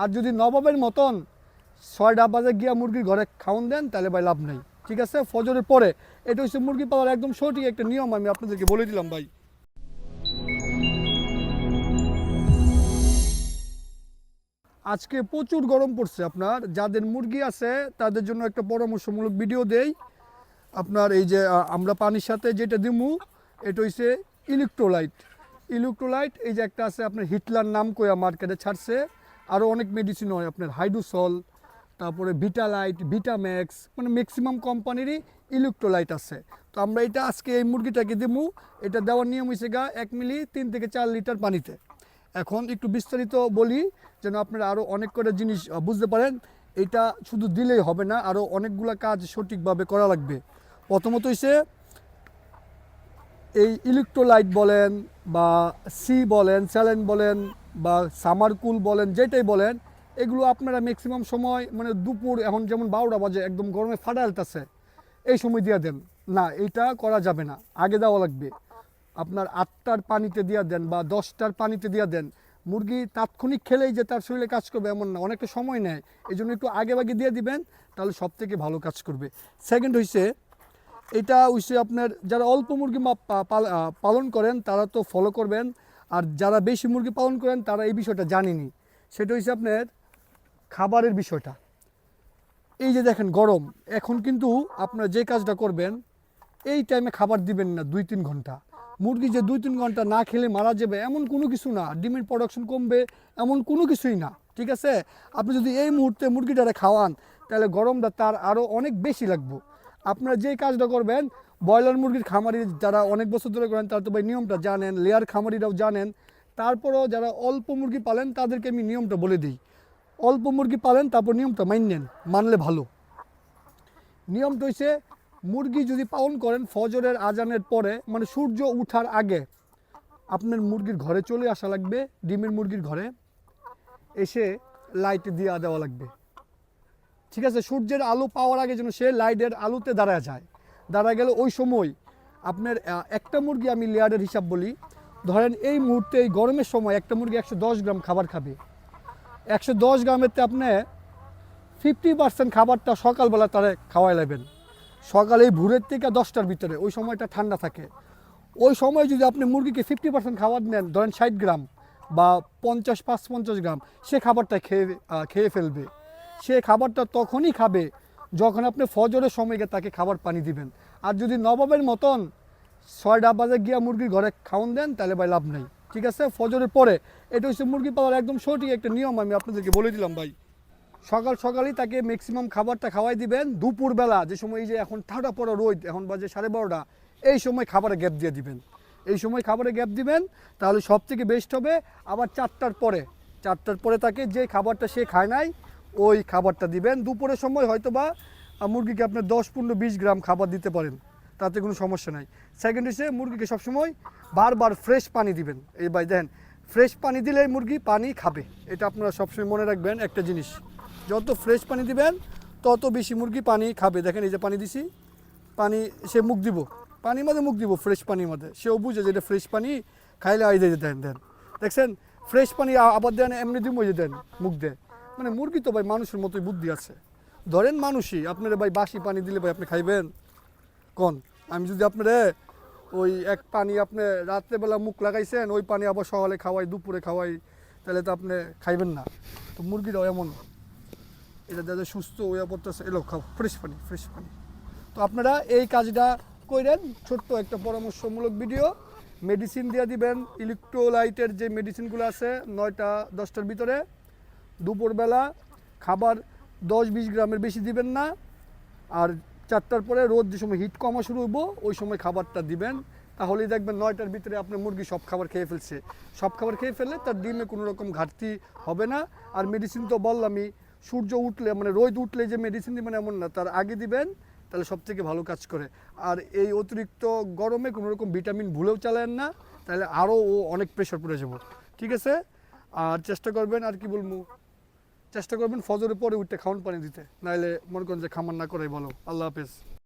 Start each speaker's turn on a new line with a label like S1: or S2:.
S1: আর যদি নবাবের মতন ছয়টা বাজে গিয়া মুরগির ঘরে খাওয়ান দেন, তাহলে ভাই লাভ নেই। ঠিক আছে? ফজরের পরে। এটা হচ্ছে মুরগি পাওয়ার একদম সঠিক একটা নিয়ম, আমি আপনাদেরকে বলে দিলাম ভাই। আজকে প্রচুর গরম পড়ছে আপনার। যাদের মুরগি আছে, তাদের জন্য একটা পরামর্শমূলক ভিডিও দেই। আপনার এই যে আমরা পানির সাথে যেটা দিমু, এটা হচ্ছে ইলেকট্রোলাইট। ইলেকট্রোলাইট, এই যে একটা আছে, আপনার হিটলার নাম কইয়া মার্কেটে ছাড়ছে। আরও অনেক মেডিসিন হয়, আপনার হাইড্রোসল তারপরে ভিটালাইট ভিটাম্যাক্স মানে ম্যাক্সিমাম কোম্পানিরই ইলেকট্রোলাইট আছে। তো আমরা এটা আজকে এই মুরগিটাকে দিমু, এটা দেওয়ার নিয়ম হয়েছে গা এক মিলি তিন থেকে চার লিটার পানিতে। এখন একটু বিস্তারিত বলি, যেন আপনারা আরও অনেক করে জিনিস বুঝতে পারেন। এটা শুধু দিলেই হবে না আরও অনেকগুলো কাজ সঠিকভাবে করা লাগবে। প্রথমত হইছে, এই ইলেকট্রোলাইট বলেন বা সি বলেন স্যালেন বলেন বা সামারকুল বলেন, যেটাই বলেন, এগুলো আপনারা ম্যাক্সিমাম সময় মানে দুপুর, এখন যেমন বারোটা বাজে, একদম গরমে ফাটালতেছে এই সময় দিয়ে দেন। না, এটা করা যাবে না, আগে দেওয়া লাগবে। আপনার আটটার পানিতে দিয়ে দেন বা দশটার পানিতে দিয়ে দেন। মুরগি তাৎক্ষণিক খেলেই যে তার শরীরে কাজ করবে এমন না, অনেকটা সময় নেয়। এই জন্য একটু আগে দিয়ে দিবেন, তাহলে সব থেকে ভালো কাজ করবে। সেকেন্ড হইছে, এটা হইছে আপনার, যারা অল্প মুরগি পালন করেন, তারা তো ফলো করবেন। আর যারা বেশি মুরগি পালন করেন, তারা এই বিষয়টা জানেনি। সেটা হচ্ছে আপনার খাবারের বিষয়টা। এই যে দেখেন, গরম। এখন কিন্তু আপনারা যে কাজটা করবেন, এই টাইমে খাবার দিবেন না দুই তিন ঘণ্টা। মুরগি যে দুই তিন ঘণ্টা না খেলে মারা যাবে, এমন কোনো কিছু না। ডিমের প্রোডাকশন কমবে, এমন কোনো কিছুই না। ঠিক আছে? আপনি যদি এই মুহূর্তে মুরগিটারে খাওয়ান, তাহলে গরমটা তার আরও অনেক বেশি লাগবে। আপনারা যে কাজটা করবেন ব্রয়লার মুরগির খামারি যারা অনেক বছর ধরে করেন, তারা তো ভাই নিয়মটা জানেন, লেয়ার খামারিরাও জানেন। তারপরেও যারা অল্প মুরগি পালেন, তাদেরকে আমি নিয়মটা বলে দিই। অল্প মুরগি পালেন, তারপর নিয়মটা মাইনেন মানলে ভালো। নিয়মটা হচ্ছে মুরগি যদি পালন করেন ফজরের আজানের পরে মানে সূর্য উঠার আগে, আপনার মুরগির ঘরে চলে আসা লাগবে, ডিমের মুরগির ঘরে এসে লাইট দিয়ে দেওয়া লাগবে। ঠিক আছে, সূর্যের আলো পাওয়ার আগে যেন সে লাইটের আলোতে দাঁড়ায় যায়। দাঁড়া গেলে ওই সময়। আপনার একটা মুরগি আমি লেয়ারের হিসাব বলি। ধরেন এই মুহূর্তে, এই গরমের সময় একটা মুরগি একশো দশ গ্রাম খাবার খাবে। একশো দশ গ্রামেরতে আপনি ফিফটি পার্সেন্ট খাবারটা সকালবেলা তারা খাওয়াই লাগবেন সকালে এই ভোরের থেকে দশটার ভিতরে, ওই সময়টা ঠান্ডা থাকে। ওই সময় যদি আপনি মুরগিকে ফিফটি পার্সেন্ট খাবার নেন ধরেন ষাট গ্রাম বা পঞ্চাশ, পাঁচ পঞ্চাশ গ্রাম, সে খাবারটা খেয়ে খেয়ে ফেলবে। সে খাবারটা তখনই খাবে যখন আপনি ফজরের সময় গিয়ে তাকে খাবার পানি দিবেন। আর যদি নবাবের মতন ছয়টা বাজে গিয়া মুরগির ঘরে খাওয়ান দেন, তাহলে ভাই লাভ নেই। ঠিক আছে? ফজরের পরে। এটা হচ্ছে মুরগি পাওয়ার একদম সঠিক একটা নিয়ম আমি আপনাদেরকে বলে দিলাম ভাই। সকাল সকালই তাকে ম্যাক্সিমাম খাবারটা খাওয়াই দিবেন। দুপুরবেলা যে সময় এই যে এখন ঠাটা পড়া রোদ, এখন বাজে সাড়ে বারোটা, এই সময় খাবারে গ্যাপ দিয়ে দিবেন। এই সময় খাবারে গ্যাপ দিবেন, তাহলে সব থেকে বেস্ট হবে আবার চারটার পরে। চারটার পরে তাকে যে খাবারটা সে খায় নাই ওই খাবারটা দিবেন। দুপুরের সময় হয়তো বা মুরগিকে আপনার দশ পনেরো বিশ গ্রাম খাবার দিতে পারেন। তাতে কোনো সমস্যা নাই। সেকেন্ড হচ্ছে মুরগিকে সবসময় বারবার ফ্রেশ পানি দিবেন। এই ভাই দেখেন ফ্রেশ পানি দিলে মুরগি পানি খাবে। এটা আপনারা সবসময় মনে রাখবেন একটা জিনিস। যত ফ্রেশ পানি দিবেন, তত বেশি মুরগি পানি খাবে। দেখেন এই যে পানি দিছি, পানি সে মুখ দিব। পানির মধ্যে মুখ দিব ফ্রেশ পানির মধ্যে। সেও বুঝে যে এটা ফ্রেশ পানি খাইলে আই দেন দেন। দেখছেন? ফ্রেশ পানি আবার দেন, এমনি দিব দেন, মুখ দেয়। মানে মুরগি তো ভাই মানুষের মতোই বুদ্ধি আছে। ধরেন মানুষই, আপনারা ভাই বাসি পানি দিলে ভাই আপনি খাইবেন? কোন? আমি যদি আপনারে ওই এক পানি আপনি রাত্রেবেলা মুখ লাগাইছেন, ওই পানি আবার সকালে খাওয়াই, দুপুরে খাওয়াই, তাহলে তো আপনি খাইবেন না। তো মুরগিরাও এমন। এটা যাদের সুস্থ হয়ে পড়তেছে এলো খাও, ফ্রেশ পানি ফ্রেশ পানি। তো আপনারা এই কাজটা করেন ছোট্ট একটা পরামর্শমূলক ভিডিও। মেডিসিন দিয়ে দিবেন, ইলেকট্রোলাইটের যে মেডিসিনগুলো আছে, নয়টা, দশটার ভিতরে। দুপুরবেলা খাবার দশ বিশ গ্রামের বেশি দিবেন না। আর চারটার পরে রোদ যে সময় হিট কমা শুরু হইব, ওই সময় খাবারটা দিবেন। তাহলেই দেখবেন নয়টার ভিতরে আপনার মুরগি সব খাবার খেয়ে ফেলছে। সব খাবার খেয়ে ফেললে তার ডিমে কোনো রকম ঘাটতি হবে না। আর মেডিসিন তো বললামই সূর্য উঠলে মানে রোদ উঠলে যে মেডিসিন দিবেন এমন না, তার আগে দিবেন, তাহলে সব থেকে ভালো কাজ করে। আর এই অতিরিক্ত গরমে কোনো রকম ভিটামিন ভুলেও চালায়েন না, তাহলে আরও ও অনেক প্রেশার পড়ে যাব। ঠিক আছে? আর চেষ্টা করবেন আর কি বলব? চেষ্টা করবেন ফজরের পরে উঠতে খাওয়ান পানি দিতে। নাইলে মনে করেন যে খামার না করাই বলো আল্লাহ হাফেজ।